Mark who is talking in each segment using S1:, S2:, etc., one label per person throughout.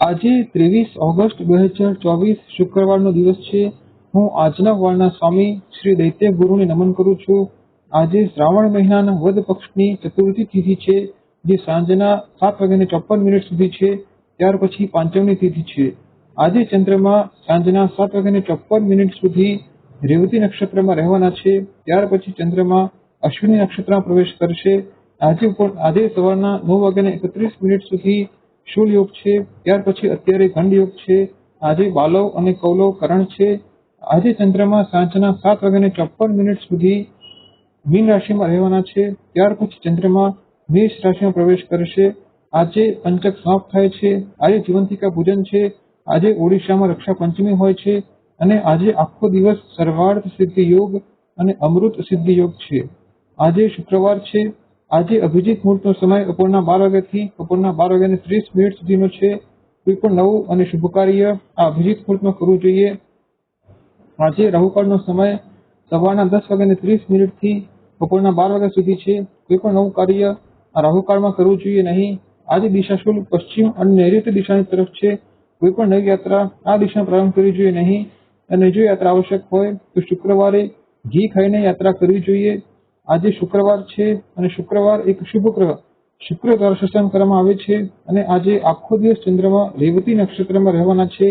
S1: આજે ત્રેવીસ ઓગસ્ટ બે હજાર ચોવીસ શુક્રવારનો દિવસ છે. હું આજના વાળના સ્વામી શ્રી દૈત્ય ગુરુને નમન કરું છું. આજે શ્રાવણ મહિનાના વદ પક્ષની ચતુર્થી તિથિ છે, જે સાંજના સાત વાગ્યાને ચોપન મિનિટ સુધી છે, ત્યાર પછી પાંચમની તિથિ છે. આજે ચંદ્રમા સાંજના સાત વાગ્યાને ચોપન મિનિટ સુધી રેવતી નક્ષત્રમાં રહેવાના છે, ત્યાર પછી ચંદ્રમા અશ્વિની નક્ષત્રમાં પ્રવેશ કરશે. આજે ઉપર આજે સવારના નવ વાગ્યાને એકત્રીસ મિનિટ સુધી શૂળ યોગ છે, ત્યાર પછી અત્યારે ખંડ યોગ છે, આજે બાલવ અને કૌલવ કરણ છે, આજે ચંદ્રમા સાંજના સાત વાગ્યાને ચોપન મિનિટ સુધી મીન રાશિમાં રહેવાના છે, ત્યાર પછી ચંદ્રમા મેષ રાશિમાં પ્રવેશ કરશે, આજે પંચક સમાપ્ત થાય છે, આજે જીવંતિકા પૂજન છે, આજે ઓડિશામાં રક્ષા પંચમી હોય છે, અને આજે આખો દિવસ સર્વાર્થ સિદ્ધિ યોગ અને અમૃત સિદ્ધિ યોગ છે. આજે શુક્રવાર છે આજે અભિજીત મુહૂર્તનો સમય બપોરના બાર વાગ્યાથી બપોરના બાર વાગ્યાને ત્રીસ મિનિટ સુધીનો છે. કોઈ પણ નવું અને શુભ કાર્ય આ અભિજીત મુહૂર્તમાં કરવું જોઈએ. આજે રાહુકાળનો સમય સવારના દસ વાગ્યાને ત્રીસ મિનિટથી બપોરના બાર વાગ્યા સુધી છે. કોઈ પણ નવું કાર્ય આ રાહુકાળમાં કરવું જોઈએ નહીં. આજે દિશા શુલ્ક પશ્ચિમ અને નૈઋત્ય દિશાની તરફ છે. કોઈ પણ નવી યાત્રા આ દિશામાં પ્રારંભ કરવી જોઈએ નહીં. અને જો યાત્રા આવશ્યક હોય તો શુક્રવારે ઘી ખાઈને યાત્રા કરવી જોઈએ. આજે શુક્રવાર છે અને શુક્રવાર એક શુભ ગ્રહ. શુક્ર દર્શન કરવામાં આવે છે અને આજે આખો દિવસ ચંદ્રમાં રેવતી નક્ષત્રમાં રહેવાના છે.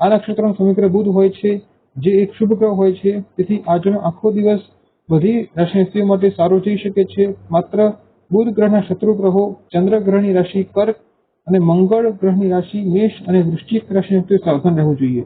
S1: આ નક્ષત્રનો સમગ્ર બુધ હોય છે, જે એક શુભ ગ્રહ હોય છે. તેથી આજનો આખો દિવસ બધી રાશિ માટે સારો જઈ શકે છે. માત્ર બુધ ગ્રહના શત્રુ ગ્રહો, ચંદ્ર ગ્રહની રાશિ કર્ક અને મંગળ ગ્રહની રાશિ મેષ અને વૃશ્ચિક રાશિ સાવધાન રહેવું જોઈએ.